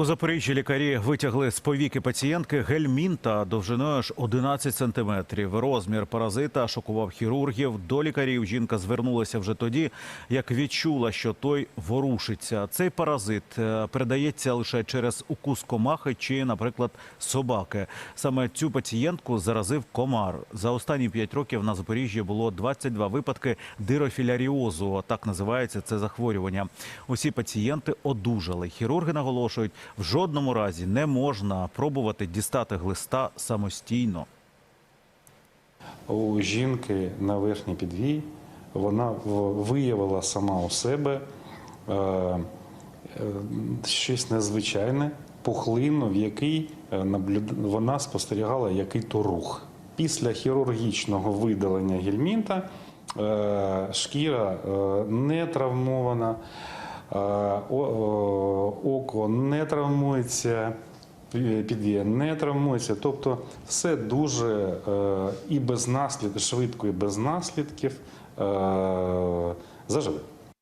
У Запоріжжі лікарі витягли з повіки пацієнтки гельмінта довжиною аж 11 сантиметрів. Розмір паразита шокував хірургів. До лікарів жінка звернулася вже тоді, як відчула, що той ворушиться. Цей паразит е, передається лише через укус комахи чи, наприклад, собаки. Саме цю пацієнтку заразив комар. За останні 5 років на Запоріжжі було 22 випадки дирофіляріозу. Так називається це захворювання. Усі пацієнти одужали. Хірурги наголошують, в жодному разі не можна пробувати дістати глиста самостійно. У жінки на верхній підвій вона виявила сама у себе е, е, щось незвичайне, пухлину, в якій е, вона спостерігала який-то рух. Після хірургічного видалення гельмінта шкіра не травмована, око не травмується. Підвія не травмується, тобто все дуже е, і без наслідків, швидко і без наслідків е, заживе.